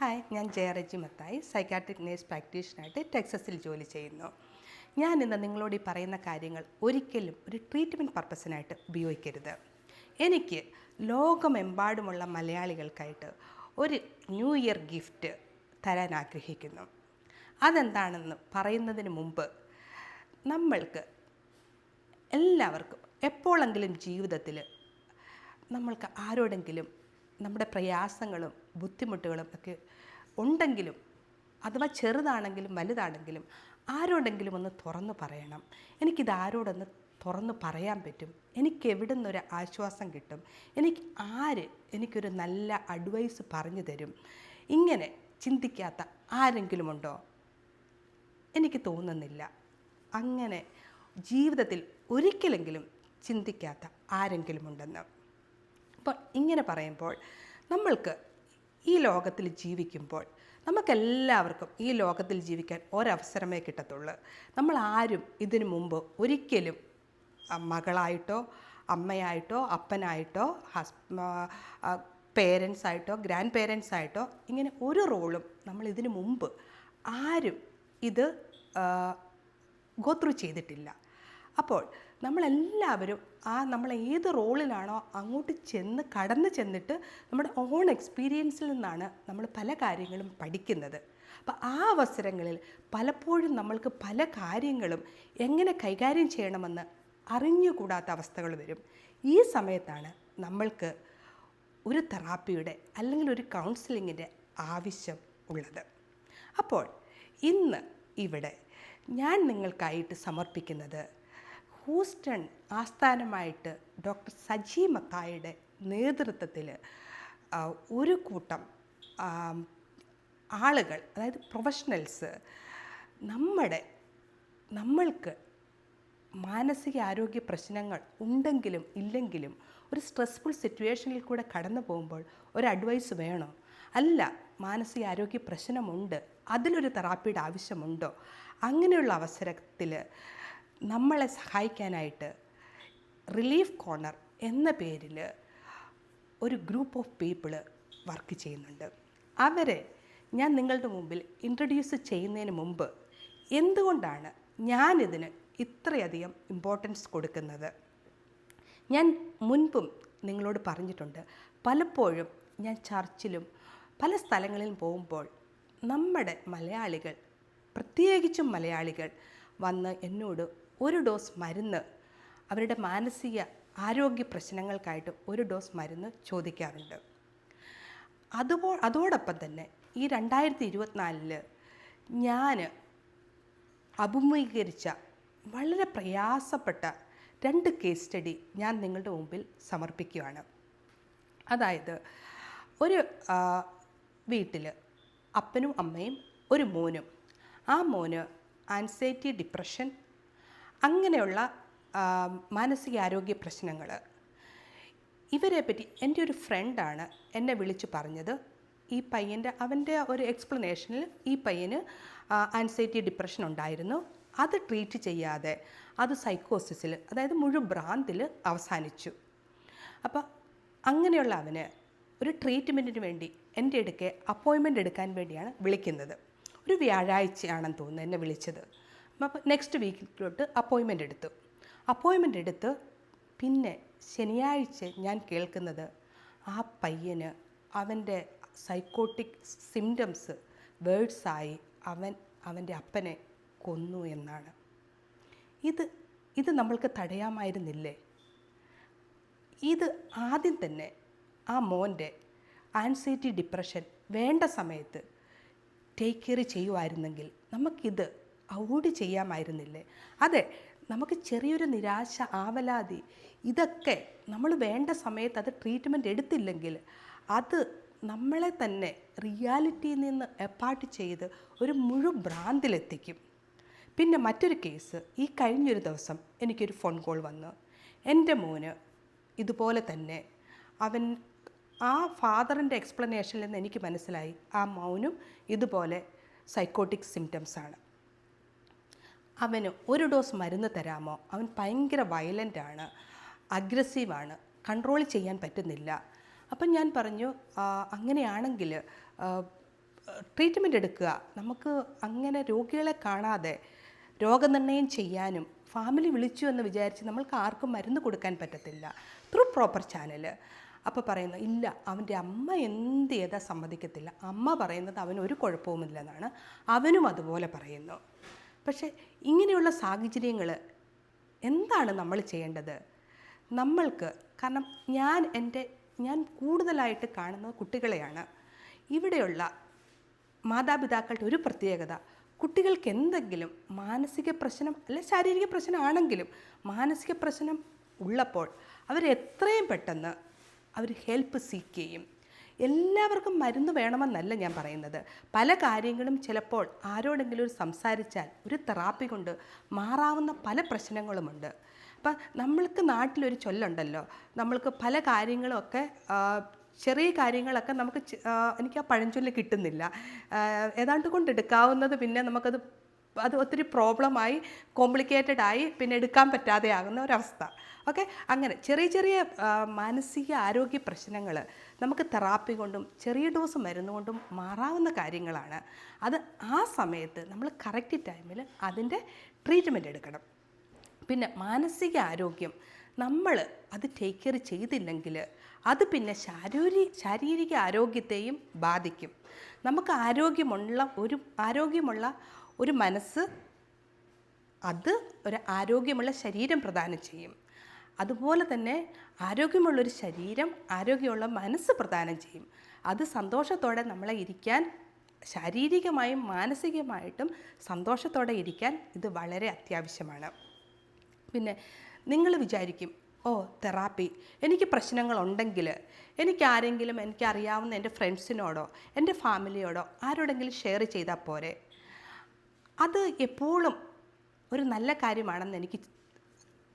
Hi ഞാൻ Jayaraji Mathai psychiatric nurse പ്രാക്ടീഷനായിട്ട് ടെക്സസിൽ ജോലി ചെയ്യുന്നു. ഞാൻ ഇന്ന് നിങ്ങളോട് ഈ പറയുന്ന കാര്യങ്ങൾ ഒരിക്കലും ഒരു ട്രീറ്റ്മെന്റ് പർപ്പസിനായിട്ട് ഉപയോഗിക്കരുത്. എനിക്ക് ലോകമെമ്പാടുമുള്ള മലയാളികൾക്കായിട്ട് ഒരു ന്യൂ ഇയർ ഗിഫ്റ്റ് തരാൻ ആഗ്രഹിക്കുന്നു. അതെന്താണെന്ന് പറയുന്നതിന് മുമ്പ് നമ്മൾക്ക് എല്ലാവർക്കും എപ്പോഴെങ്കിലും ജീവിതത്തിൽ നമ്മൾക്ക് ആരോടെങ്കിലും നമ്മുടെ പ്രയാസങ്ങളും ബുദ്ധിമുട്ടുകളും ഒക്കെ ഉണ്ടെങ്കിലും അഥവാ ചെറുതാണെങ്കിലും വലുതാണെങ്കിലും ആരോടെങ്കിലും ഒന്ന് തുറന്നു പറയണം. എനിക്കിത് ആരോടൊന്ന് തുറന്നു പറയാൻ പറ്റും? എനിക്ക് എവിടെ നിന്നൊരു ആശ്വാസം കിട്ടും? എനിക്ക് ആര് എനിക്കൊരു നല്ല അഡ്വൈസ് പറഞ്ഞു തരും? ഇങ്ങനെ ചിന്തിക്കാത്ത ആരെങ്കിലും ഉണ്ടോ? എനിക്ക് തോന്നുന്നില്ല. അങ്ങനെ ജീവിതത്തിൽ ഒരിക്കലെങ്കിലും ചിന്തിക്കാത്ത ആരെങ്കിലും ഉണ്ടെന്ന്. അപ്പോൾ ഇങ്ങനെ പറയുമ്പോൾ നമ്മൾക്ക് ഈ ലോകത്തിൽ ജീവിക്കുമ്പോൾ നമുക്കെല്ലാവർക്കും ഈ ലോകത്തിൽ ജീവിക്കാൻ ഒരവസരമേ കിട്ടത്തുള്ളൂ. നമ്മൾ ആരും ഇതിനു മുമ്പ് ഒരിക്കലും മകളായിട്ടോ അമ്മയായിട്ടോ അപ്പനായിട്ടോ ഹസ് പേരൻസ് ആയിട്ടോ ഗ്രാൻഡ് പേരൻസ് ആയിട്ടോ ഇങ്ങനെ ഒരു റോളും നമ്മൾ ഇതിനു മുമ്പ് ആരും ഇത് ഗോത്രു ചെയ്തിട്ടില്ല. അപ്പോൾ നമ്മളെല്ലാവരും ആ നമ്മൾ ഏത് റോളിലാണോ അങ്ങോട്ട് ചെന്ന് കടന്ന് ചെന്നിട്ട് നമ്മുടെ ഓൺ എക്സ്പീരിയൻസിൽ നിന്നാണ് നമ്മൾ പല കാര്യങ്ങളും പഠിക്കുന്നത്. അപ്പോൾ ആ അവസരങ്ങളിൽ പലപ്പോഴും നമ്മൾക്ക് പല കാര്യങ്ങളും എങ്ങനെ കൈകാര്യം ചെയ്യണമെന്ന് അറിഞ്ഞുകൂടാത്ത അവസ്ഥകൾ വരും. ഈ സമയത്താണ് നമ്മൾക്ക് ഒരു തെറാപ്പിയുടെ അല്ലെങ്കിൽ ഒരു കൗൺസിലിങ്ങിന്റെ ആവശ്യം ഉള്ളത്. അപ്പോൾ ഇന്ന് ഇവിടെ ഞാൻ നിങ്ങൾക്കായിട്ട് സമർപ്പിക്കുന്നത് ഹൂസ്റ്റൺ ആസ്ഥാനമായിട്ട് ഡോക്ടർ സജി മത്തായുടെ നേതൃത്വത്തിൽ ഒരു കൂട്ടം ആളുകൾ അതായത് പ്രൊഫഷണൽസ് നമ്മുടെ നമ്മൾക്ക് മാനസിക ആരോഗ്യ പ്രശ്നങ്ങൾ ഉണ്ടെങ്കിലും ഇല്ലെങ്കിലും ഒരു സ്ട്രെസ്ഫുൾ സിറ്റുവേഷനിൽ കൂടെ കടന്നു പോകുമ്പോൾ ഒരു അഡ്വൈസ് വേണോ? അല്ല മാനസിക ആരോഗ്യ പ്രശ്നമുണ്ട് അതിലൊരു തെറാപ്പിയുടെ ആവശ്യമുണ്ടോ? അങ്ങനെയുള്ള അവസരത്തിൽ നമ്മളെ സഹായിക്കാനായിട്ട് റിലീഫ് കോർണർ എന്ന പേരിൽ ഒരു ഗ്രൂപ്പ് ഓഫ് പീപ്പിൾ വർക്ക് ചെയ്യുന്നുണ്ട്. അവരെ ഞാൻ നിങ്ങളുടെ മുമ്പിൽ ഇൻട്രൊഡ്യൂസ് ചെയ്യുന്നതിന് മുമ്പ് എന്തുകൊണ്ടാണ് ഞാനിതിന് ഇത്രയധികം ഇമ്പോർട്ടൻസ് കൊടുക്കുന്നത്? ഞാൻ മുൻപും നിങ്ങളോട് പറഞ്ഞിട്ടുണ്ട്. പലപ്പോഴും ഞാൻ ചർച്ചിലും പല സ്ഥലങ്ങളിലും പോകുമ്പോൾ നമ്മുടെ മലയാളികൾ പ്രത്യേകിച്ചും മലയാളികൾ വന്ന് എന്നോട് ഒരു ഡോസ് മരുന്ന് അവരുടെ മാനസിക ആരോഗ്യ പ്രശ്നങ്ങൾക്കായിട്ട് ഒരു ഡോസ് മരുന്ന് ചോദിക്കാറുണ്ട്. അതുപോ അതോടൊപ്പം തന്നെ ഈ രണ്ടായിരത്തി ഇരുപത്തിനാലിൽ ഞാൻ അഭിമുഖീകരിച്ച വളരെ പ്രയാസപ്പെട്ട രണ്ട് കേസ് സ്റ്റഡി ഞാൻ നിങ്ങളുടെ മുമ്പിൽ സമർപ്പിക്കുകയാണ്. അതായത് ഒരു വീട്ടിൽ അപ്പനും അമ്മയും ഒരു മോനും. ആ മോന് ആൻസൈറ്റി ഡിപ്രഷൻ അങ്ങനെയുള്ള മാനസികാരോഗ്യ പ്രശ്നങ്ങൾ ഇവരെ പറ്റി എന്റെ ഒരു ഫ്രണ്ടാണ് എന്നെ വിളിച്ച് പറഞ്ഞത്. ഈ പയ്യന്റെ അവന്റെ ഒരു എക്സ്പ്ലനേഷനിൽ ഈ പയ്യന് ആൻസൈറ്റി ഡിപ്രഷൻ ഉണ്ടായിരുന്നു. അത് ട്രീറ്റ് ചെയ്യാതെ അത് സൈക്കോസിസിൽ അതായത് മുഴുവൻ ഭ്രാന്തിൽ അവസാനിച്ചു. അപ്പോൾ അങ്ങനെയുള്ള അവന് ഒരു ട്രീറ്റ്മെന്റിന് വേണ്ടി എന്റെ അടുക്കെ അപ്പോയിൻമെന്റ് എടുക്കാൻ വേണ്ടിയാണ് വിളിക്കുന്നത്. ഒരു വ്യാഴാഴ്ചയാണെന്ന് തോന്നുന്നു എന്നെ വിളിച്ചത്. അപ്പോൾ നെക്സ്റ്റ് വീക്കിലോട്ട് അപ്പോയിൻമെന്റ് എടുത്തു. അപ്പോയിൻമെന്റ് എടുത്ത് പിന്നെ ശനിയാഴ്ച ഞാൻ കേൾക്കുന്നത് ആ പയ്യന് അവന്റെ സൈക്കോട്ടിക് സിംറ്റംസ് വേർഡ്സായി അവൻ അവന്റെ അപ്പനെ കൊന്നു എന്നാണ്. ഇത് ഇത് നമ്മൾക്ക് തടയാമായിരുന്നില്ലേ? ഇത് ആദ്യം തന്നെ ആ മോന്റെ ആൻസൈറ്റി ഡിപ്രഷൻ വേണ്ട സമയത്ത് ടേക്ക് കെയർ ചെയ്യുമായിരുന്നെങ്കിൽ നമുക്കിത് അവോയ്ഡ് ചെയ്യാമായിരുന്നില്ലേ? അതെ നമുക്ക് ചെറിയൊരു നിരാശ ആവലാതി ഇതൊക്കെ നമ്മൾ വേണ്ട സമയത്ത് അത് ട്രീറ്റ്മെന്റ് എടുത്തില്ലെങ്കിൽ അത് നമ്മളെ തന്നെ റിയാലിറ്റിയിൽ നിന്ന് എപ്പാർട്ട് ചെയ്ത് ഒരു മുഴു ഭ്രാന്തിലെത്തിക്കും പിന്നെ മറ്റൊരു കേസ് ഈ കഴിഞ്ഞൊരു ദിവസം എനിക്കൊരു ഫോൺ കോൾ വന്നു. എന്റെ മോന് ഇതുപോലെ തന്നെ അവൻ ആ ഫാദറിന്റെ എക്സ്പ്ലനേഷനിൽ നിന്ന് എനിക്ക് മനസ്സിലായി. ആ മൗനും ഇതുപോലെ സൈക്കോട്ടിക് സിംറ്റംസ് ആണ്. അവന് ഒരു ഡോസ് മരുന്ന് തരാമോ? അവൻ ഭയങ്കര വയലന്റാണ് അഗ്രസീവാണ് കൺട്രോൾ ചെയ്യാൻ പറ്റുന്നില്ല. അപ്പം ഞാൻ പറഞ്ഞു അങ്ങനെയാണെങ്കിൽ ട്രീറ്റ്മെന്റ് എടുക്കുക. നമുക്ക് അങ്ങനെ രോഗികളെ കാണാതെ രോഗനിർണയം ചെയ്യാനും ഫാമിലി വിളിച്ചു എന്ന് വിചാരിച്ച് നമ്മൾക്ക് ആർക്കും മരുന്ന് കൊടുക്കാൻ പറ്റത്തില്ല. ത്രൂ പ്രോപ്പർ ചാനൽ അപ്പോൾ പറയുന്നു ഇല്ല അവന്റെ അമ്മ എന്ത് ചെയ്താൽ സമ്മതിക്കത്തില്ല. അമ്മ പറയുന്നത് അവന് ഒരു കുഴപ്പവുമില്ലെന്നാണ്. അവനും അതുപോലെ പറയുന്നു. പക്ഷേ ഇങ്ങനെയുള്ള സാഹചര്യങ്ങൾ എന്താണ് നമ്മൾ ചെയ്യേണ്ടത്? നമ്മൾക്ക് കാരണം ഞാൻ എന്റെ ഞാൻ കൂടുതലായിട്ട് കാണുന്നത് കുട്ടികളെയാണ്. ഇവിടെയുള്ള മാതാപിതാക്കളുടെ ഒരു പ്രത്യേകത കുട്ടികൾക്ക് എന്തെങ്കിലും മാനസിക പ്രശ്നം അല്ലെ ശാരീരിക പ്രശ്നമാണെങ്കിലും മാനസിക പ്രശ്നം ഉള്ളപ്പോൾ അവരെത്രയും പെട്ടെന്ന് അവർ ഹെൽപ്പ് സീക്ക് ചെയ്യും. എല്ലാവർക്കും മരുന്ന് വേണമെന്നല്ല ഞാൻ പറയുന്നത്. പല കാര്യങ്ങളും ചിലപ്പോൾ ആരോടെങ്കിലും ഒരു സംസാരിച്ചാൽ ഒരു തെറാപ്പി കൊണ്ട് മാറാവുന്ന പല പ്രശ്നങ്ങളുമുണ്ട്. അപ്പം നമ്മൾക്ക് നാട്ടിലൊരു ചൊല്ലുണ്ടല്ലോ. നമ്മൾക്ക് പല കാര്യങ്ങളൊക്കെ ചെറിയ കാര്യങ്ങളൊക്കെ നമുക്ക് എനിക്ക് ആ പഴഞ്ചൊല്ല് കിട്ടുന്നില്ല. ഏതാണ്ട് കൊണ്ട് എടുക്കാവുന്നത് പിന്നെ നമുക്കത് അത് ഒത്തിരി പ്രോബ്ലമായി കോംപ്ലിക്കേറ്റഡ് ആയി പിന്നെ എടുക്കാൻ പറ്റാതെ ആകുന്ന ഒരവസ്ഥ. ഓക്കെ അങ്ങനെ ചെറിയ ചെറിയ മാനസിക ആരോഗ്യ പ്രശ്നങ്ങൾ നമുക്ക് തെറാപ്പി കൊണ്ടും ചെറിയ ഡോസ് മരുന്ന് കൊണ്ടും മാറാവുന്ന കാര്യങ്ങളാണ്. അത് ആ സമയത്ത് നമ്മൾ കറക്റ്റ് ടൈമിൽ അതിന്റെ ട്രീറ്റ്മെന്റ് എടുക്കണം. പിന്നെ മാനസിക ആരോഗ്യം നമ്മൾ അത് ടേക്ക് കെയർ ചെയ്തില്ലെങ്കിൽ അത് പിന്നെ ശാരീരി ശാരീരിക ആരോഗ്യത്തെയും ബാധിക്കും. നമുക്ക് ആരോഗ്യമുള്ള ഒരു ആരോഗ്യമുള്ള ഒരു മനസ്സ് അത് ഒരു ആരോഗ്യമുള്ള ശരീരം പ്രദാനം ചെയ്യും. അതുപോലെ തന്നെ ആരോഗ്യമുള്ളൊരു ശരീരം ആരോഗ്യമുള്ള മനസ്സ് പ്രദാനം ചെയ്യും. അത് സന്തോഷത്തോടെ നമ്മളെ ഇരിക്കാൻ ശാരീരികമായും മാനസികമായിട്ടും സന്തോഷത്തോടെ ഇരിക്കാൻ ഇത് വളരെ അത്യാവശ്യമാണ്. പിന്നെ നിങ്ങൾ വിചാരിക്കും ഓ തെറാപ്പി എനിക്ക് പ്രശ്നങ്ങളുണ്ടെങ്കിൽ എനിക്ക് ആരെങ്കിലും എനിക്കറിയാവുന്ന എന്റെ ഫ്രണ്ട്സിനോടോ എന്റെ ഫാമിലിയോടോ ആരോടെങ്കിലും ഷെയർ ചെയ്താൽ പോരെ? അത് എപ്പോഴും ഒരു നല്ല കാര്യമാണെന്ന് എനിക്ക്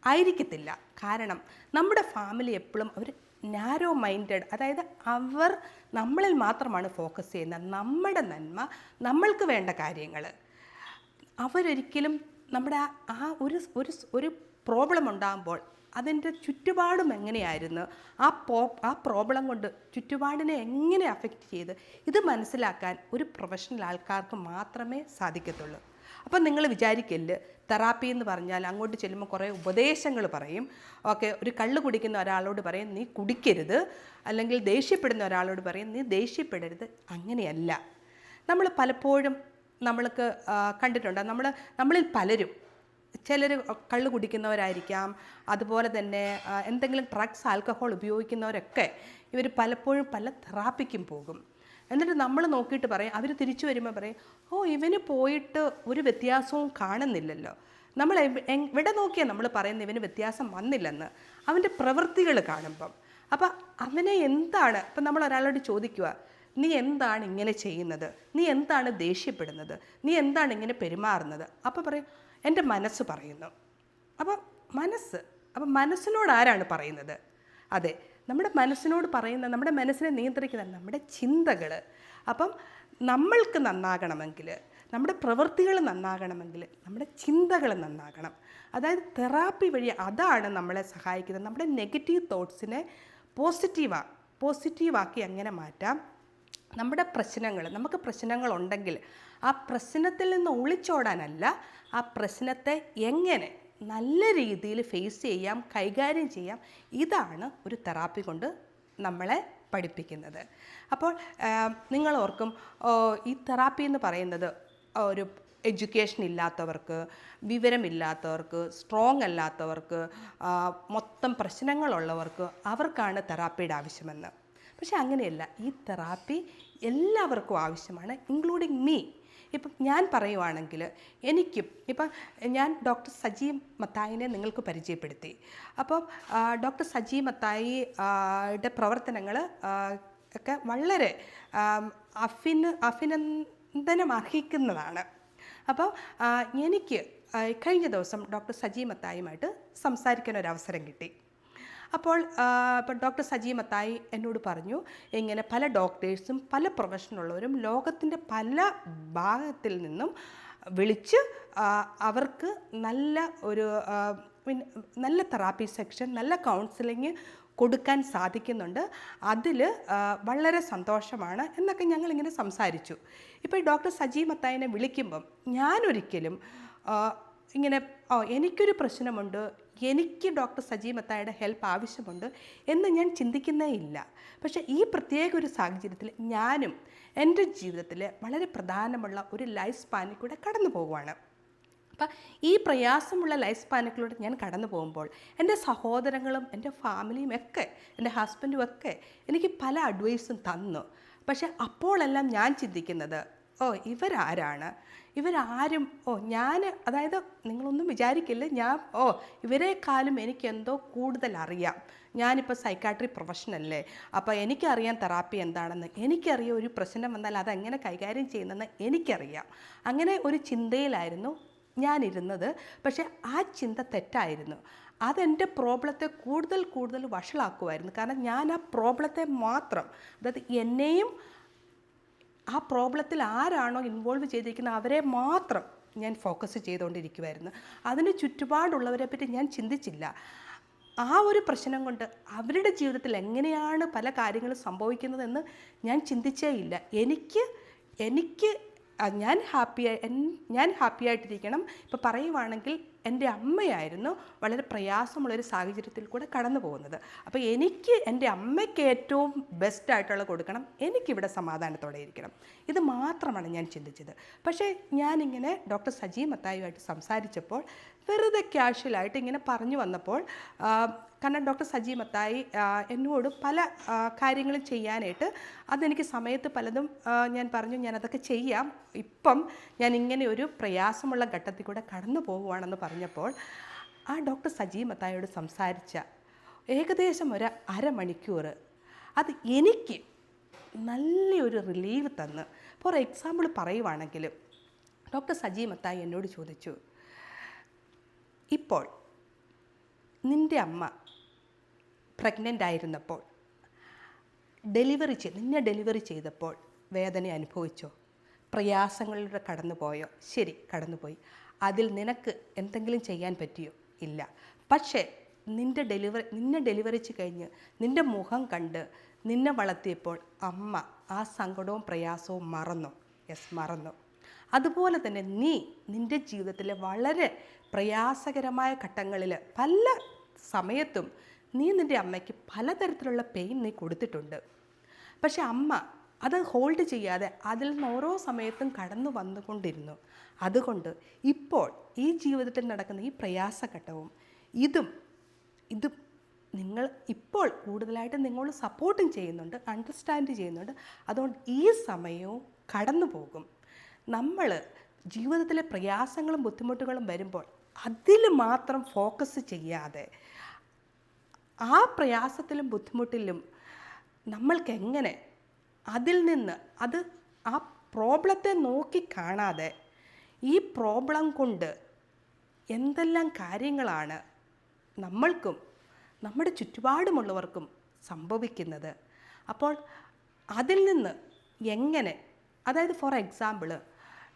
ആയിരിക്കത്തില്ല. കാരണം നമ്മുടെ ഫാമിലി എപ്പോഴും അവർ നാരോ മൈൻഡഡ് അതായത് അവർ നമ്മളിൽ മാത്രമാണ് ഫോക്കസ് ചെയ്യുന്നത്. നമ്മുടെ നന്മ നമ്മൾക്ക് വേണ്ട കാര്യങ്ങൾ അവരൊരിക്കലും നമ്മുടെ ആ- ഒരു ഒരു ഒരു പ്രോബ്ലം ഉണ്ടാകുമ്പോൾ അതിന്റെ ചുറ്റുപാടും എങ്ങനെയായിരുന്നു? ആ പോ ആ പ്രോബ്ലം കൊണ്ട് ചുറ്റുപാടിനെ എങ്ങനെ അഫക്റ്റ് ചെയ്ത്? ഇത് മനസ്സിലാക്കാൻ ഒരു പ്രൊഫഷണൽ ആൾക്കാർക്ക് മാത്രമേ സാധിക്കത്തുള്ളൂ. അപ്പം നിങ്ങൾ വിചാരിക്കല്ല് തെറാപ്പി എന്ന് പറഞ്ഞാൽ അങ്ങോട്ട് ചെല്ലുമ്പോൾ കുറേ ഉപദേശങ്ങൾ പറയും. ഓക്കെ ഒരു കള്ള് കുടിക്കുന്ന ഒരാളോട് പറയും നീ കുടിക്കരുത്. അല്ലെങ്കിൽ ദേഷ്യപ്പെടുന്ന ഒരാളോട് പറയും നീ ദേഷ്യപ്പെടരുത്. അങ്ങനെയല്ല. നമ്മൾ പലപ്പോഴും നമ്മൾക്ക് കണ്ടിട്ടുണ്ട്. നമ്മൾ നമ്മളിൽ പലരും ചിലർ കള്ള് കുടിക്കുന്നവരായിരിക്കാം. അതുപോലെ തന്നെ എന്തെങ്കിലും ഡ്രഗ്സ് ആൽക്കഹോൾ ഉപയോഗിക്കുന്നവരൊക്കെ ഇവർ പലപ്പോഴും പല തെറാപ്പിക്കും പോകും. എന്നിട്ട് നമ്മൾ നോക്കിയിട്ട് പറയും അവർ തിരിച്ചു വരുമ്പോൾ പറയും ഓ ഇവന് പോയിട്ട് ഒരു വ്യത്യാസവും കാണുന്നില്ലല്ലോ. നമ്മൾ എവിടെ നോക്കിയാൽ നമ്മൾ പറയുന്ന ഇവന് വ്യത്യാസം വന്നില്ലെന്ന്? അവന്റെ പ്രവൃത്തികൾ കാണുമ്പം. അപ്പം അവനെ എന്താണ് ഇപ്പം നമ്മൾ ഒരാളോട് ചോദിക്കുക നീ എന്താണ് ഇങ്ങനെ ചെയ്യുന്നത്? നീ എന്താണ് ദേഷ്യപ്പെടുന്നത്? നീ എന്താണ് ഇങ്ങനെ പെരുമാറുന്നത്? അപ്പോൾ പറയും എന്റെ മനസ്സ് പറയുന്നു. അപ്പം മനസ്സ് അപ്പം മനസ്സിനോട് ആരാണ് പറയുന്നത്? അതെ നമ്മുടെ മനസ്സിനോട് പറയുന്ന നമ്മുടെ മനസ്സിനെ നിയന്ത്രിക്കുന്ന നമ്മുടെ ചിന്തകൾ അപ്പം നമ്മൾക്ക് നന്നാകണമെങ്കിൽ നമ്മുടെ പ്രവൃത്തികൾ നന്നാകണമെങ്കിൽ നമ്മുടെ ചിന്തകൾ നന്നാകണം. അതായത് തെറാപ്പി വഴി അതാണ് നമ്മളെ സഹായിക്കുന്നത്. നമ്മുടെ നെഗറ്റീവ് തോട്ട്സിനെ പോസിറ്റീവാ പോസിറ്റീവാക്കി എങ്ങനെ മാറ്റാം? നമ്മുടെ പ്രശ്നങ്ങൾ നമുക്ക് പ്രശ്നങ്ങളുണ്ടെങ്കിൽ ആ പ്രശ്നത്തിൽ നിന്ന് ഒളിച്ചോടാനല്ല ആ പ്രശ്നത്തെ എങ്ങനെ നല്ല രീതിയിൽ ഫേസ് ചെയ്യാം കൈകാര്യം ചെയ്യാം. ഇതാണ് ഒരു തെറാപ്പി കൊണ്ട് നമ്മളെ പഠിപ്പിക്കുന്നത്. അപ്പോൾ നിങ്ങൾ ഓർക്കും ഈ തെറാപ്പി എന്ന് പറയുന്നത് ഒരു എഡ്യൂക്കേഷൻ ഇല്ലാത്തവർക്ക് വിവരമില്ലാത്തവർക്ക് സ്ട്രോങ് അല്ലാത്തവർക്ക് മൊത്തം പ്രശ്നങ്ങളുള്ളവർക്ക് അവർക്കാണ് തെറാപ്പിയുടെ ആവശ്യമെന്ന്. പക്ഷെ അങ്ങനെയല്ല. ഈ തെറാപ്പി എല്ലാവർക്കും ആവശ്യമാണ് ഇൻക്ലൂഡിങ് മീ ഇപ്പം ഞാൻ പറയുവാണെങ്കിൽ എനിക്കും ഇപ്പം ഞാൻ ഡോക്ടർ സജി മത്തായിനെ നിങ്ങൾക്ക് പരിചയപ്പെടുത്തി. അപ്പോൾ ഡോക്ടർ സജി മത്തായിയുടെ പ്രവർത്തനങ്ങൾ ഒക്കെ വളരെ അഭിന അഭിനന്ദനം അർഹിക്കുന്നതാണ് അപ്പോൾ എനിക്ക് കഴിഞ്ഞ ദിവസം ഡോക്ടർ സജി മത്തായുമായിട്ട് സംസാരിക്കാൻ ഒരു അവസരം കിട്ടി. അപ്പോൾ ഇപ്പം ഡോക്ടർ സജി മത്തായി എന്നോട് പറഞ്ഞു ഇങ്ങനെ പല ഡോക്ടേഴ്സും പല പ്രൊഫഷനുള്ളവരും ലോകത്തിന്റെ പല ഭാഗത്തിൽ നിന്നും വിളിച്ച് അവർക്ക് നല്ല ഒരു നല്ല തെറാപ്പി സെക്ഷൻ നല്ല കൗൺസിലിങ് കൊടുക്കാൻ സാധിക്കുന്നുണ്ട്. അതിൽ വളരെ സന്തോഷമാണ് എന്നൊക്കെ ഞങ്ങളിങ്ങനെ സംസാരിച്ചു. ഇപ്പോൾ ഡോക്ടർ സജി മത്തായിനെ വിളിക്കുമ്പം ഞാനൊരിക്കലും ഇങ്ങനെ ഓ എനിക്കൊരു പ്രശ്നമുണ്ട് എനിക്ക് ഡോക്ടർ സജി മത്തായുടെ ഹെൽപ്പ് ആവശ്യമുണ്ട് എന്ന് ഞാൻ ചിന്തിക്കുന്നേ ഇല്ല. പക്ഷേ ഈ പ്രത്യേക ഒരു സാഹചര്യത്തിൽ ഞാനും എന്റെ ജീവിതത്തിൽ വളരെ പ്രധാനമുള്ള ഒരു ലൈഫ് സ്പാനിൽ കൂടെ കടന്നു പോകുവാണ് അപ്പം ഈ പ്രയാസമുള്ള ലൈഫ് സ്പാനുകളിലൂടെ ഞാൻ കടന്നു പോകുമ്പോൾ എന്റെ സഹോദരങ്ങളും എന്റെ ഫാമിലിയും ഒക്കെ എന്റെ ഹസ്ബൻഡും ഒക്കെ എനിക്ക് പല അഡ്വൈസും തന്നു. പക്ഷേ അപ്പോഴെല്ലാം ഞാൻ ചിന്തിക്കുന്നത് ഓ ഇവരാരാണ്? ഇവരാരും ഓ ഞാൻ അതായത് നിങ്ങളൊന്നും വിചാരിക്കില്ല ഞാൻ ഓ ഇവരെക്കാളും എനിക്കെന്തോ കൂടുതൽ അറിയാം ഞാനിപ്പോൾ സൈക്കാട്രി പ്രൊഫഷണല്ലേ അപ്പോൾ എനിക്കറിയാം തെറാപ്പി എന്താണെന്ന് എനിക്കറിയാം ഒരു പ്രശ്നം വന്നാൽ അതെങ്ങനെ കൈകാര്യം ചെയ്യുന്നതെന്ന് എനിക്കറിയാം. അങ്ങനെ ഒരു ചിന്തയിലായിരുന്നു ഞാനിരുന്നത്. പക്ഷേ ആ ചിന്ത തെറ്റായിരുന്നു. അതെന്റെ പ്രോബ്ലത്തെ കൂടുതൽ കൂടുതൽ വഷളാക്കുമായിരുന്നു. കാരണം ഞാൻ ആ പ്രോബ്ലത്തെ മാത്രം അതായത് എന്നെയും ആ പ്രോബ്ലത്തിൽ ആരാണോ ഇൻവോൾവ് ചെയ്തിരിക്കുന്നത് അവരെ മാത്രം ഞാൻ ഫോക്കസ് ചെയ്തുകൊണ്ടിരിക്കുമായിരുന്നു അതിന് ചുറ്റുപാടുള്ളവരെ പറ്റി ഞാൻ ചിന്തിച്ചില്ല. ആ ഒരു പ്രശ്നം കൊണ്ട് അവരുടെ ജീവിതത്തിൽ എങ്ങനെയാണ് പല കാര്യങ്ങളും സംഭവിക്കുന്നതെന്ന് ഞാൻ ചിന്തിച്ചേ ഇല്ല. എനിക്ക് എനിക്ക് ഞാൻ ഹാപ്പിയായി ഞാൻ ഹാപ്പിയായിട്ടിരിക്കണം. ഇപ്പോൾ പറയുവാണെങ്കിൽ എന്റെ അമ്മയായിരുന്നു വളരെ പ്രയാസമുള്ളൊരു സാഹചര്യത്തിൽ കൂടെ കടന്നു പോകുന്നത്. അപ്പോൾ എനിക്ക് എന്റെ അമ്മയ്ക്ക് ഏറ്റവും ബെസ്റ്റ് ആയിട്ടുള്ള കൊടുക്കണം. എനിക്കിവിടെ സമാധാനത്തോടെ ഇരിക്കണം. ഇത് മാത്രമാണ് ഞാൻ ചിന്തിച്ചത്. പക്ഷേ ഞാനിങ്ങനെ ഡോക്ടർ സജി മത്തായുമായിട്ട് സംസാരിച്ചപ്പോൾ വെറുതെ ക്യാഷ്വലായിട്ട് ഇങ്ങനെ പറഞ്ഞു വന്നപ്പോൾ കാരണം ഡോക്ടർ സജി മത്തായി എന്നോട് പല കാര്യങ്ങളും ചെയ്യാനായിട്ട് അതെനിക്ക് സമയത്ത് പലതും ഞാൻ പറഞ്ഞു ഞാനതൊക്കെ ചെയ്യാം. ഇപ്പം ഞാൻ ഇങ്ങനെ ഒരു പ്രയാസമുള്ള ഘട്ടത്തിൽ കൂടെ കടന്നു പോവുകയാണെന്ന് പറഞ്ഞപ്പോൾ ആ ഡോക്ടർ സജി മത്തായോട് സംസാരിച്ച ഏകദേശം ഒരു അരമണിക്കൂർ അത് എനിക്ക് നല്ലൊരു റിലീവ് തന്ന്. ഫോർ എക്സാമ്പിൾ പറയുവാണെങ്കിൽ ഡോക്ടർ സജി മത്തായി എന്നോട് ചോദിച്ചു ഇപ്പോൾ നിന്റെ അമ്മ പ്രഗ്നന്റ് ആയിരുന്നപ്പോൾ ഡെലിവറി ചെയ്ത് നിന്നെ ഡെലിവറി ചെയ്തപ്പോൾ വേദന അനുഭവിച്ചോ? പ്രയാസങ്ങളിലൂടെ കടന്നുപോയോ? ശരി കടന്നുപോയി. അതിൽ നിനക്ക് എന്തെങ്കിലും ചെയ്യാൻ പറ്റിയോ? ഇല്ല. പക്ഷേ നിന്റെ ഡെലിവറി നിന്നെ ഡെലിവറി കഴിഞ്ഞ് നിന്റെ മുഖം കണ്ട് നിന്നെ വളർത്തിയപ്പോൾ അമ്മ ആ സങ്കടവും പ്രയാസവും മറന്നു. യെസ് മറന്നു. അതുപോലെ തന്നെ നീ നിന്റെ ജീവിതത്തിലെ വളരെ പ്രയാസകരമായ ഘട്ടങ്ങളിൽ പല സമയത്തും നീ നിന്റെ അമ്മയ്ക്ക് പലതരത്തിലുള്ള പെയിൻ നീ കൊടുത്തിട്ടുണ്ട്. പക്ഷെ അമ്മ അത് ഹോൾഡ് ചെയ്യാതെ അതിൽ നിന്ന് ഓരോ സമയത്തും കടന്നു വന്നുകൊണ്ടിരുന്നു. അതുകൊണ്ട് ഇപ്പോൾ ഈ ജീവിതത്തിൽ നടക്കുന്ന ഈ പ്രയാസഘട്ടവും ഇതും ഇതും നിങ്ങൾ ഇപ്പോൾ കൂടുതലായിട്ട് നിങ്ങൾ സപ്പോർട്ടും ചെയ്യുന്നുണ്ട് അണ്ടർസ്റ്റാൻഡ് ചെയ്യുന്നുണ്ട്. അതുകൊണ്ട് ഈ സമയവും കടന്നു പോകും. നമ്മൾ ജീവിതത്തിലെ പ്രയാസങ്ങളും ബുദ്ധിമുട്ടുകളും വരുമ്പോൾ അതിൽ മാത്രം ഫോക്കസ് ചെയ്യാതെ ആ പ്രയാസത്തിലും ബുദ്ധിമുട്ടിലും നമ്മൾക്ക് എങ്ങനെ അതിൽ നിന്ന് അത് ആ പ്രോബ്ലത്തെ നോക്കി കാണാതെ ഈ പ്രോബ്ലം കൊണ്ട് എന്തെല്ലാം കാര്യങ്ങളാണ് നമ്മൾക്കും നമ്മുടെ ചുറ്റുപാടുമുള്ളവർക്കും സംഭവിക്കുന്നത്. അപ്പോൾ അതിൽ നിന്ന് എങ്ങനെ അതായത് ഫോർ എക്സാമ്പിൾ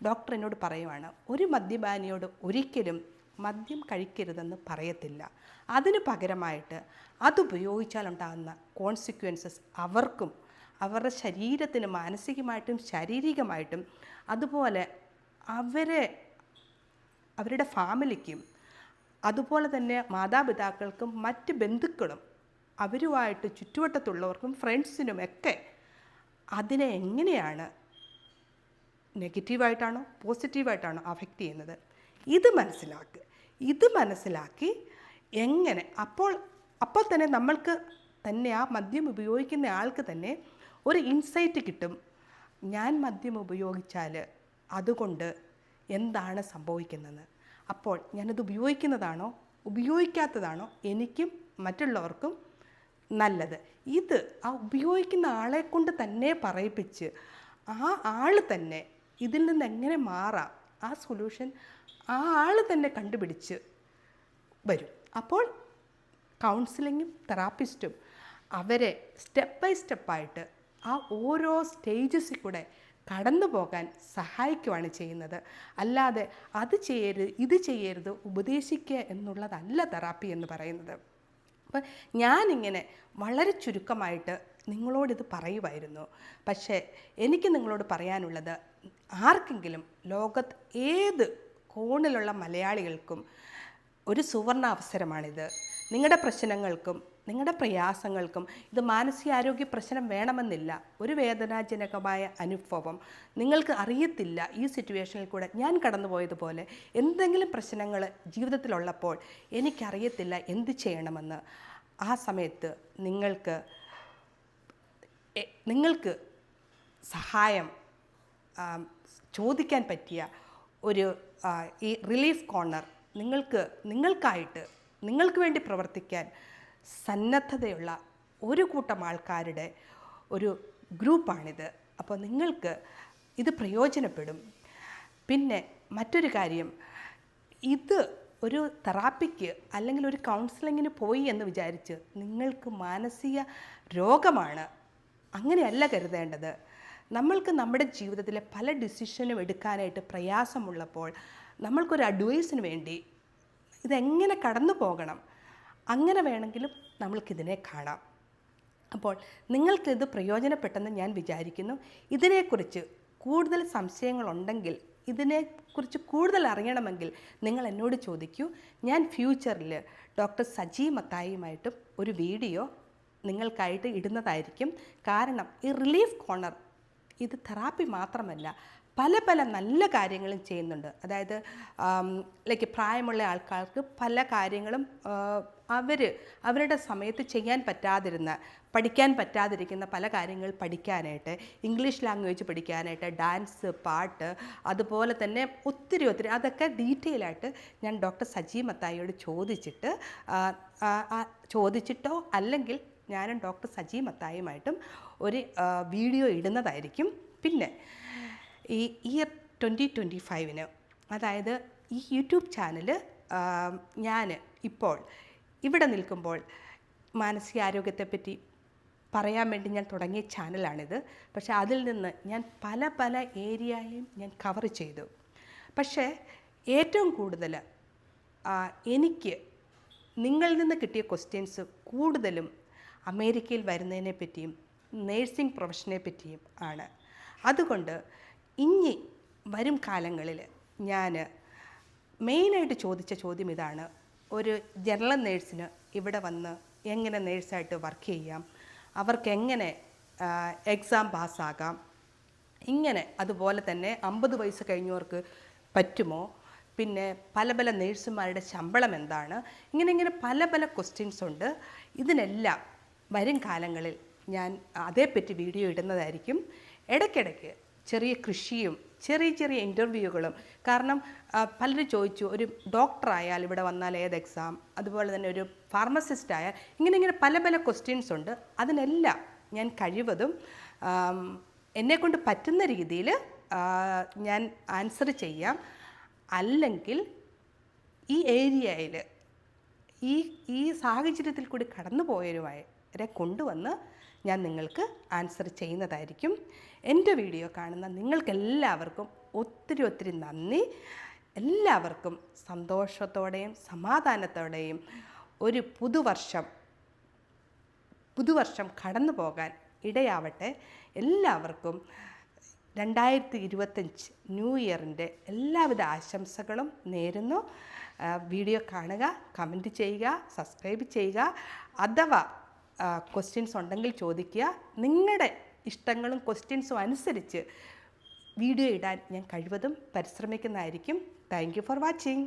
ഡോക്ടർ എന്നോട് പറയുവാണ് ഒരു മദ്യപാനിയോട് ഒരിക്കലും മദ്യം കഴിക്കരുതെന്ന് പറയത്തില്ല. അതിന് പകരമായിട്ട് അതുപയോഗിച്ചാലുണ്ടാകുന്ന കോൺസിക്വൻസസ് അവർക്കും അവരുടെ ശരീരത്തിന് മാനസികമായിട്ടും ശാരീരികമായിട്ടും അതുപോലെ അവരെ അവരുടെ ഫാമിലിക്കും അതുപോലെ തന്നെ മാതാപിതാക്കൾക്കും മറ്റ് ബന്ധുക്കളും അവരുമായിട്ട് ചുറ്റുവട്ടത്തുള്ളവർക്കും ഫ്രണ്ട്സിനും ഒക്കെ അതിനെ എങ്ങനെയാണ് നെഗറ്റീവായിട്ടാണോ പോസിറ്റീവായിട്ടാണോ അഫക്റ്റ് ചെയ്യുന്നത്? ഇത് മനസ്സിലാക്കുക ഇത് മനസ്സിലാക്കി എങ്ങനെ അപ്പോൾ അപ്പോൾ തന്നെ നമ്മൾക്ക് തന്നെ ആ മദ്യം ഉപയോഗിക്കുന്ന ആൾക്ക് തന്നെ ഒരു ഇൻസൈറ്റ് കിട്ടും. ഞാൻ മദ്യം ഉപയോഗിച്ചാൽ അതുകൊണ്ട് എന്താണ് സംഭവിക്കുന്നത്? അപ്പോൾ ഞാനത് ഉപയോഗിക്കുന്നതാണോ? ഉപയോഗിക്കാത്തതാണോ? എനിക്കും മറ്റുള്ളവർക്കും നല്ലത്. ഇത് ആ ഉപയോഗിക്കുന്ന ആളെ കൊണ്ട് തന്നെ പറയിപ്പിച്ച് ആ ആൾ തന്നെ ഇതിൽ നിന്ന് എങ്ങനെ മാറാം? ആ സൊല്യൂഷൻ ആ ആൾ തന്നെ കണ്ടുപിടിച്ച് വരും. അപ്പോൾ കൗൺസിലിങ്ങും തെറാപ്പിസ്റ്റും അവരെ സ്റ്റെപ്പ് ബൈ സ്റ്റെപ്പായിട്ട് ആ ഓരോ സ്റ്റേജസിൽ കൂടെ കടന്നു പോകാൻ സഹായിക്കുവാണ് ചെയ്യുന്നത്. അല്ലാതെ അത് ചെയ്യരുത് ഇത് ചെയ്യരുത് ഉപദേശിക്കുക എന്നുള്ളതല്ല തെറാപ്പി എന്ന് പറയുന്നത്. അപ്പം ഞാനിങ്ങനെ വളരെ ചുരുക്കമായിട്ട് നിങ്ങളോടിത് പറയുമായിരുന്നു പക്ഷേ എനിക്ക് നിങ്ങളോട് പറയാനുള്ളത് ആർക്കെങ്കിലും ലോകത്ത് ഏത് കോണിലുള്ള മലയാളികൾക്കും ഒരു സുവർണ അവസരമാണിത്. നിങ്ങളുടെ പ്രശ്നങ്ങൾക്കും നിങ്ങളുടെ പ്രയാസങ്ങൾക്കും ഇത് മാനസികാരോഗ്യ പ്രശ്നം വേണമെന്നില്ല. ഒരു വേദനാജനകമായ അനുഭവം. നിങ്ങൾക്ക് അറിയത്തില്ല ഈ സിറ്റുവേഷനിൽ കൂടെ ഞാൻ കടന്നുപോയതുപോലെ എന്തെങ്കിലും പ്രശ്നങ്ങൾ ജീവിതത്തിലുള്ളപ്പോൾ എനിക്കറിയത്തില്ല എന്ത് ചെയ്യണമെന്ന്. ആ സമയത്ത് നിങ്ങൾക്ക് നിങ്ങൾക്ക് സഹായം ചോദിക്കാൻ പറ്റിയ ഒരു ഈ റിലീഫ് കോർണർ നിങ്ങൾക്ക് നിങ്ങൾക്കായിട്ട് നിങ്ങൾക്ക് വേണ്ടി പ്രവർത്തിക്കാൻ സന്നദ്ധതയുള്ള ഒരു കൂട്ടം ആൾക്കാരുടെ ഒരു ഗ്രൂപ്പാണിത്. അപ്പോൾ നിങ്ങൾക്ക് ഇത് പ്രയോജനപ്പെടും. പിന്നെ മറ്റൊരു കാര്യം ഇത് ഒരു തെറാപ്പിക്ക് അല്ലെങ്കിൽ ഒരു കൗൺസിലിങ്ങിന് പോയി എന്ന് വിചാരിച്ച് നിങ്ങൾക്ക് മാനസിക രോഗമാണ് അങ്ങനെയല്ല കരുതേണ്ടത്. നമ്മൾക്ക് നമ്മുടെ ജീവിതത്തിലെ പല ഡിസിഷനും എടുക്കാനായിട്ട് പ്രയാസമുള്ളപ്പോൾ നമ്മൾക്കൊരു അഡ്വൈസിന് വേണ്ടി ഇതെങ്ങനെ കടന്നു പോകണം അങ്ങനെ വേണമെങ്കിലും നമ്മൾക്കിതിനെ കാണാം. അപ്പോൾ നിങ്ങൾക്കിത് പ്രയോജനപ്പെട്ടെന്ന് ഞാൻ വിചാരിക്കുന്നു. ഇതിനെക്കുറിച്ച് കൂടുതൽ സംശയങ്ങളുണ്ടെങ്കിൽ ഇതിനെക്കുറിച്ച് കൂടുതൽ അറിയണമെങ്കിൽ നിങ്ങൾ എന്നോട് ചോദിക്കൂ. ഞാൻ ഫ്യൂച്ചറിൽ ഡോക്ടർ സജി മത്തായിയുമായിട്ടും ഒരു വീഡിയോ നിങ്ങൾക്കായിട്ട് ഇടുന്നതായിരിക്കും. കാരണം ഈ റിലീഫ് കോർണർ ഇത് തെറാപ്പി മാത്രമല്ല പല പല നല്ല കാര്യങ്ങളും ചെയ്യുന്നുണ്ട്. അതായത് ലൈക്ക് പ്രായമുള്ള ആൾക്കാർക്ക് പല കാര്യങ്ങളും അവർ അവരുടെ സമയത്ത് ചെയ്യാൻ പറ്റാതിരുന്ന പഠിക്കാൻ പറ്റാതിരിക്കുന്ന പല കാര്യങ്ങൾ പഠിക്കാനായിട്ട് ഇംഗ്ലീഷ് ലാംഗ്വേജ് പഠിക്കാനായിട്ട് ഡാൻസ് പാട്ട് അതുപോലെ തന്നെ ഒത്തിരി ഒത്തിരി അതൊക്കെ ഡീറ്റെയിൽ ആയിട്ട് ഞാൻ ഡോക്ടർ സജി മത്തായിയോട് ചോദിച്ചിട്ട് ചോദിച്ചിട്ടോ അല്ലെങ്കിൽ ഞാനും ഡോക്ടർ സജി മത്തായുമായിട്ടും ഒരു വീഡിയോ ഇടുന്നതായിരിക്കും. പിന്നെ ഈ ഇയർ ട്വന്റി ട്വന്റി ഫൈവിന് അതായത് ഈ യൂട്യൂബ് ചാനൽ ഞാൻ ഇപ്പോൾ ഇവിടെ നിൽക്കുമ്പോൾ മാനസികാരോഗ്യത്തെപ്പറ്റി പറയാൻ വേണ്ടി ഞാൻ തുടങ്ങിയ ചാനലാണിത്. പക്ഷേ അതിൽ നിന്ന് ഞാൻ പല പല ഏരിയയും ഞാൻ കവർ ചെയ്തു. പക്ഷേ ഏറ്റവും കൂടുതൽ എനിക്ക് നിങ്ങളിൽ നിന്ന് കിട്ടിയ ക്വസ്റ്റ്യൻസ് കൂടുതലും അമേരിക്കയിൽ വരുന്നതിനെ പറ്റിയും നേഴ്സിംഗ് പ്രൊഫഷനെ പറ്റിയും ആണ്. അതുകൊണ്ട് ഇനി വരും കാലങ്ങളിൽ ഞാൻ മെയിനായിട്ട് ചോദിച്ച ചോദ്യം ഇതാണ് ഒരു ജനറൽ നേഴ്സിന് ഇവിടെ വന്ന് എങ്ങനെ നേഴ്സായിട്ട് വർക്ക് ചെയ്യാം അവർക്ക് എങ്ങനെ എക്സാം പാസ്സാകാം ഇങ്ങനെ അതുപോലെ തന്നെ അമ്പത് വയസ്സ് കഴിഞ്ഞവർക്ക് പറ്റുമോ പിന്നെ പല പല നേഴ്സുമാരുടെ ശമ്പളം എന്താണ് ഇങ്ങനെ ഇങ്ങനെ പല പല ക്വസ്റ്റ്യൻസ് ഉണ്ട്. ഇതിനെല്ലാം വരും കാലങ്ങളിൽ ഞാൻ അതേപ്പറ്റി വീഡിയോ ഇടുന്നതായിരിക്കും. ഇടയ്ക്കിടയ്ക്ക് ചെറിയ കൃഷിയും ചെറിയ ചെറിയ ഇന്റർവ്യൂകളും കാരണം പലരും ചോദിച്ചു ഒരു ഡോക്ടറായാൽ ഇവിടെ വന്നാൽ ഏത് എക്സാം അതുപോലെ തന്നെ ഒരു ഫാർമസിസ്റ്റ് ആയാൽ ഇങ്ങനെ ഇങ്ങനെ പല പല ക്വസ്റ്റ്യൻസ് ഉണ്ട്. അതിനെല്ലാം ഞാൻ കഴിവതും എന്നെക്കൊണ്ട് പറ്റുന്ന രീതിയിൽ ഞാൻ ആൻസർ ചെയ്യാം. അല്ലെങ്കിൽ ഈ ഏരിയയിൽ ഈ ഈ സാഹചര്യത്തിൽ കൂടി കടന്നു പോയവരെ കൊണ്ടുവന്ന് ഞാൻ നിങ്ങൾക്ക് ആൻസർ ചെയ്യുന്നതായിരിക്കും. എന്റെ വീഡിയോ കാണുന്ന നിങ്ങൾക്കെല്ലാവർക്കും ഒത്തിരി ഒത്തിരി നന്ദി. എല്ലാവർക്കും സന്തോഷത്തോടെയും സമാധാനത്തോടെയും ഒരു പുതുവർഷം പുതുവർഷം കടന്നു പോകാൻ ഇടയാവട്ടെ. എല്ലാവർക്കും രണ്ടായിരത്തി ഇരുപത്തഞ്ച് ന്യൂ ഇയറിന്റെ എല്ലാവിധ ആശംസകളും നേരുന്നു. വീഡിയോ കാണുക കമന്റ് ചെയ്യുക സബ്സ്ക്രൈബ് ചെയ്യുക അഥവാ ക്വസ്റ്റ്യൻസ് ഉണ്ടെങ്കിൽ ചോദിക്കുക. നിങ്ങളുടെ ഇഷ്ടങ്ങളും ക്വസ്റ്റ്യൻസും അനുസരിച്ച് വീഡിയോ ഇടാൻ ഞാൻ കഴിവതും പരിശ്രമിക്കുന്നതായിരിക്കും. Thank for watching